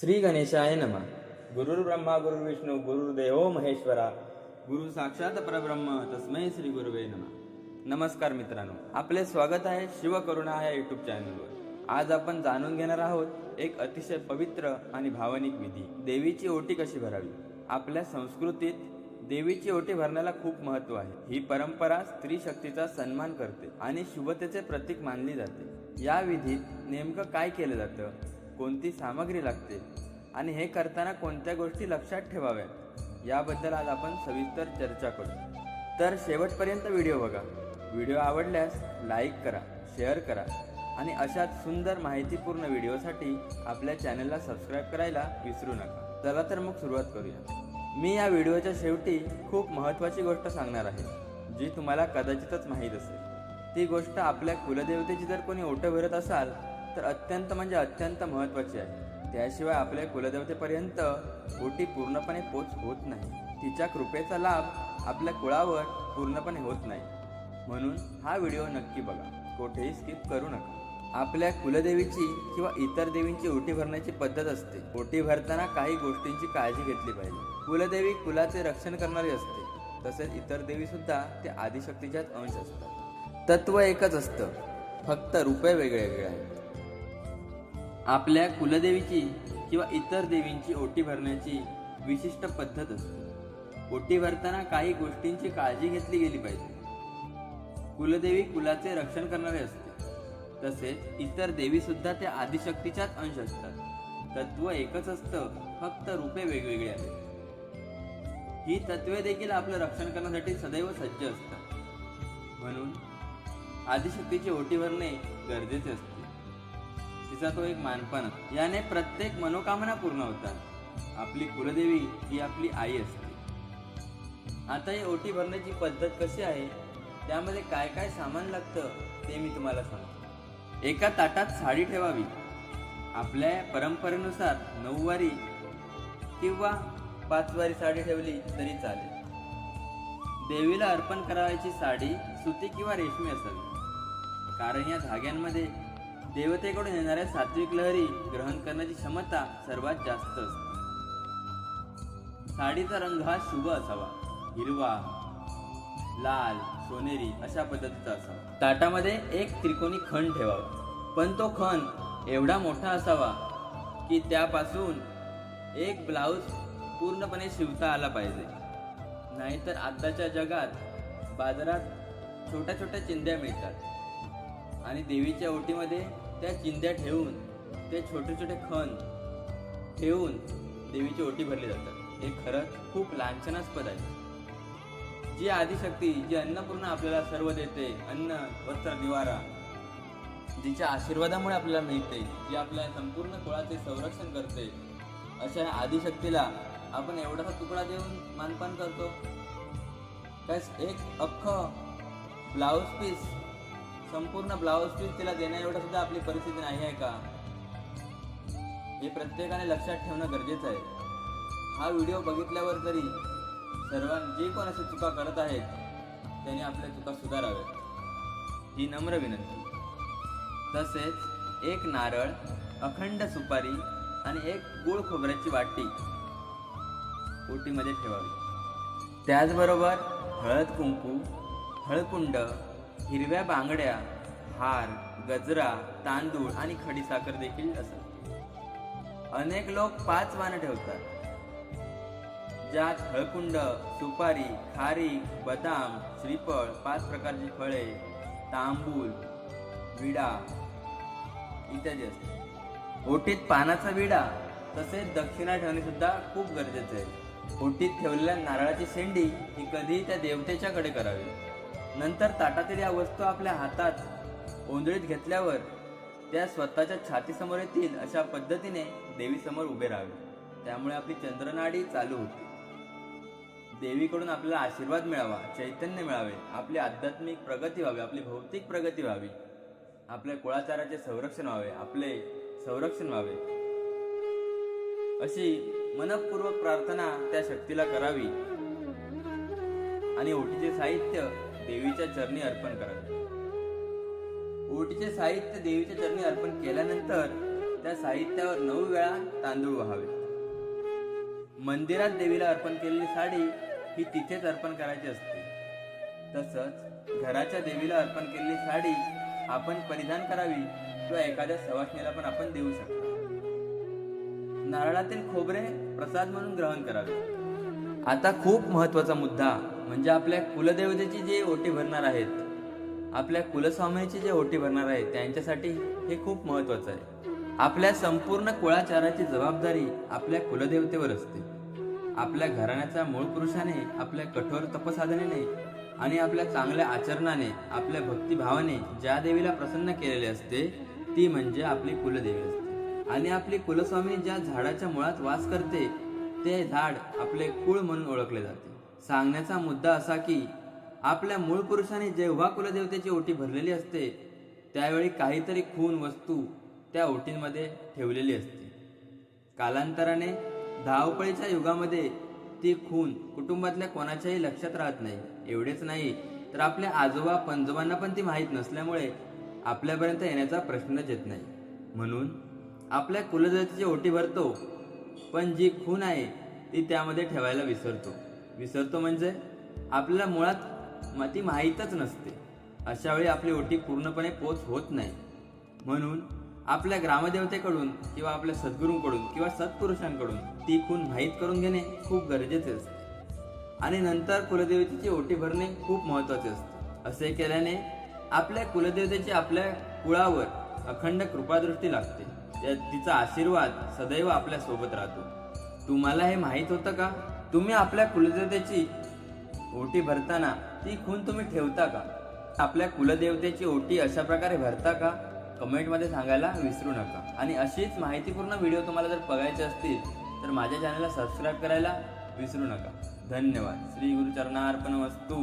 श्री गणेशाय नमः. गुरुर्ब्रह्मा ब्रह्मा गुरुर्देव विष्णू महेश्वरा गुरु साक्षात परब्रह्म तस्मै श्री गुरुवे नमः. नमस्कार मित्रांनो आपले स्वागत आहे शिवकरुणा या युट्यूब चॅनलवर आज आपण जाणून घेणार आहोत एक अतिशय पवित्र आणि भावनिक विधी देवीची ओटी कशी भरावी? आपल्या संस्कृतीत देवीची ओटी भरण्याला खूप महत्त्व आहे. ही परंपरा स्त्री शक्तीचा सन्मान करते आणि शुभतेचे प्रतीक मानली जाते. या विधीत नेमकं काय केलं जातं? कोणती सामग्री लागते आणि हे करताना कोणत्या गोष्टी लक्षात ठेवाव्यात याबद्दल आज आपण सविस्तर चर्चा करू. तर शेवटपर्यंत व्हिडिओ बघा. व्हिडिओ आवडल्यास लाईक करा शेअर करा आणि अशाच सुंदर माहितीपूर्ण व्हिडिओसाठी आपल्या चॅनलला सबस्क्राईब करायला विसरू नका. चला तर मग सुरुवात करूया. मी या व्हिडिओच्या शेवटी खूप महत्त्वाची गोष्ट सांगणार आहे जी तुम्हाला कदाचितच माहीत असेल. ती गोष्ट आपल्या कुलदेवतेची जर कोणी ओटं भरत असाल तर अत्यंत म्हणजे अत्यंत महत्त्वाची आहे. त्याशिवाय आपल्या कुलदेवतेपर्यंत ओटी पूर्णपणे पोच होत नाही. तिच्या कृपेचा लाभ आपल्या कुळावर पूर्णपणे होत नाही. म्हणून हा व्हिडिओ नक्की बघा. कोठेही स्किप करू नका. आपल्या कुलदेवीची किंवा इतर देवींची ओटी भरण्याची पद्धत असते. ओटी भरताना काही गोष्टींची काळजी घेतली पाहिजे. कुलदेवी कुलाचे रक्षण करणारी असते. तसेच इतर देवी सुद्धा ते आदिशक्तीच्याच अंश असतात. तत्व एकच असतं. फक्त रुपये वेगळे वेगळे आहेत. आपल्या कुलदेवीची किंवा इतर देवींची ओटी भरण्याची विशिष्ट पद्धत असते. ओटी भरताना काही गोष्टींची काळजी घेतली गेली पाहिजे. कुलदेवी कुलाचे रक्षण करणारे असते. तसेच इतर देवी सुद्धा त्या आदिशक्तीच्याच अंश असतात. तत्व एकच असतं फक्त रूपे वेगवेगळी आहेत. ही तत्वे देखील आपलं रक्षण करण्यासाठी सदैव सज्ज असतात. म्हणून आदिशक्तीची ओटी भरणे गरजेचे असते. तिचा तो एक मानपान याने प्रत्येक मनोकामना पूर्ण होतात. आपली कुलदेवी ही आपली आई असते. आता ही ओटी भरण्याची पद्धत कशी आहे? त्यामध्ये काय काय सामान लागतं ते मी तुम्हाला सांगतो. एका ताटात साडी ठेवावी. आपल्या परंपरेनुसार नऊवारी किंवा पाचवारी साडी ठेवली तरी चालेल. देवीला अर्पण करावयाची साडी सुती किंवा रेशमी असावी. कारण या धाग्यांमध्ये देवतेकडून येणाऱ्या सात्विक लहरी ग्रहण करण्याची क्षमता सर्वात जास्त असते. साडीचा रंग हा शुभ असावा. हिरवा लाल सोनेरी अशा पद्धतीचा असावा. ताटामध्ये एक त्रिकोणी खण ठेवावा. पण तो खण एवढा मोठा असावा की त्यापासून एक ब्लाऊज पूर्णपणे शिवता आला पाहिजे. नाहीतर आत्ताच्या जगात बाजारात छोट्या छोट्या चिंध्या मिळतात. आणि देवीच्या ओटीमध्ये त्या चिंध्या ठेवून ते छोटे छोटे खण ठेवून देवीची ओटी भरली जातात. हे खरंच खूप लांछनास्पद आहे. जी आदिशक्ती जी अन्नपूर्ण आपल्याला सर्व देते अन्न वस्त्र निवारा जिच्या आशीर्वादामुळे आपल्याला मिळते जी आपल्या संपूर्ण कुळाचे संरक्षण करते अशा आदिशक्तीला आपण एवढासा तुकडा देऊन मानपान करतो. काय एक अख्खं ब्लाऊज पीस संपूर्ण ब्लाऊज पीस तिला देण्या एवढं सुद्धा आपली परिस्थिती नाही आहे का? हे प्रत्येकाने लक्षात ठेवणं गरजेचं आहे. हा व्हिडिओ बघितल्यावर तरी सर्वां जे कोण असे चुका करत आहेत त्यांनी आपल्या चुका सुधाराव्यात. ही नम्र विनंती. तसेच एक नारळ अखंड सुपारी आणि एक गुळ खोबऱ्याची वाटी ओटीमध्ये ठेवावी. त्याचबरोबर हळद कुंकू हळकुंड हिरव्या बांगड्या हार गजरा तांदूळ आणि खडीसाखर देखील असत अनेक लोक पाच वानं ठेवतात ज्यात हळकुंड सुपारी खारीक बदाम श्रीफळ पाच प्रकारची फळे तांबूल विडा इत्यादी असतात. ओटीत पानाचा विडा तसेच दक्षिणा ठेवणे सुद्धा खूप गरजेचे आहे. ओटीत ठेवलेल्या नारळाची शेंडी ही कधीही त्या देवतेच्याकडे करावी. नंतर ताटातील या वस्तू आपल्या हातात ओंजळीत घेतल्यावर त्या स्वतःच्या छातीसमोर येतील अशा पद्धतीने देवीसमोर उभे राहावे. त्यामुळे आपली चंद्रनाडी चालू होते. देवीकडून आपल्याला आशीर्वाद मिळावा चैतन्य मिळावे आपली आध्यात्मिक प्रगती व्हावी आपली भौतिक प्रगती व्हावी आपल्या कुळाचाराचे संरक्षण व्हावे आपले संरक्षण व्हावे. अशी मनपूर्वक प्रार्थना त्या शक्तीला करावी. आणि ओटीचे साहित्य देवीच्या चरणी अर्पण करावे. ओटीचे साहित्य देवीच्या चरणी अर्पण केल्यानंतर त्या साहित्यावर नऊ वेळा तांदूळ व्हावे. मंदिरात देवीला अर्पण केलेली साडी ही तिथेच अर्पण करायची असते. तसंच घराच्या देवीला अर्पण केलेली साडी आपण परिधान करावी किंवा एखाद्या सवासणीला पण आपण देऊ शकतो. नारळातील खोबरे प्रसाद म्हणून ग्रहण करावे. आता खूप महत्त्वाचा मुद्दा म्हणजे आपल्या कुलदेवतेची जे ओटी भरणार आहेत आपल्या कुलस्वामीची जे ओटी भरणार आहेत त्यांच्यासाठी हे खूप महत्वाचं आहे. आपल्या संपूर्ण कुळाचाराची जबाबदारी आपल्या कुलदेवतेवर असते. आपल्या घराण्याच्या मूळ पुरुषाने आपल्या कठोर तपसाधनेने आणि आपल्या चांगल्या आचरणाने आपल्या भक्तिभावाने ज्या देवीला प्रसन्न केलेले असते ती म्हणजे आपली कुलदेवी असते. आणि आपली कुलस्वामी ज्या झाडाच्या मुळात वास करते ते झाड आपले कुळ म्हणून ओळखले जाते. सांगण्याचा मुद्दा असा की आपल्या मूळ पुरुषाने जेव्हा कुलदेवतेची ओटी भरलेली असते त्यावेळी काहीतरी खून वस्तू त्या ओटींमध्ये ठेवलेली असते. कालांतराने धावपळीच्या युगामध्ये ती खून कुटुंबातल्या कोणाच्याही लक्षात राहत नाही एवढेच नाही तर आपल्या आजोबा पंजोबांना पण ती माहीत नसल्यामुळे आपल्यापर्यंत येण्याचा प्रश्नच येत नाही. म्हणून आपल्या कुलदेवतेची ओटी भरतो पण जी खून आहे ती त्यामध्ये ठेवायला विसरतो. विसरतो म्हणजे आपल्याला मुळात माती ती माहीतच नसते. अशा वेळी आपली ओटी पूर्णपणे पोच होत नाही. म्हणून आपल्या ग्रामदेवतेकडून किंवा आपल्या सद्गुरूंकडून किंवा सत्पुरुषांकडून ती खून माहीत करून घेणे खूप गरजेचे असते. आणि नंतर कुलदेवतेची ओटी भरणे खूप महत्त्वाचे असते. असे केल्याने आपल्या कुलदेवतेची आपल्या कुळावर अखंड कृपादृष्टी लागते. तिचा आशीर्वाद सदैव आपल्यासोबत राहतो. तुम्हाला हे माहीत होतं का? तुम्ही आपल्या कुलदेवतेची ओटी भरताना ती खून तुम्ही ठेवता का? आपल्या कुलदेवतेची ओटी अशा प्रकारे भरता का? कमेंटमध्ये सांगायला विसरू नका. आणि अशीच माहितीपूर्ण व्हिडिओ तुम्हाला जर बघायचे असतील तर माझ्या चॅनलला सबस्क्राईब करायला विसरू नका. धन्यवाद. श्री गुरुचरणार्पण वस्तू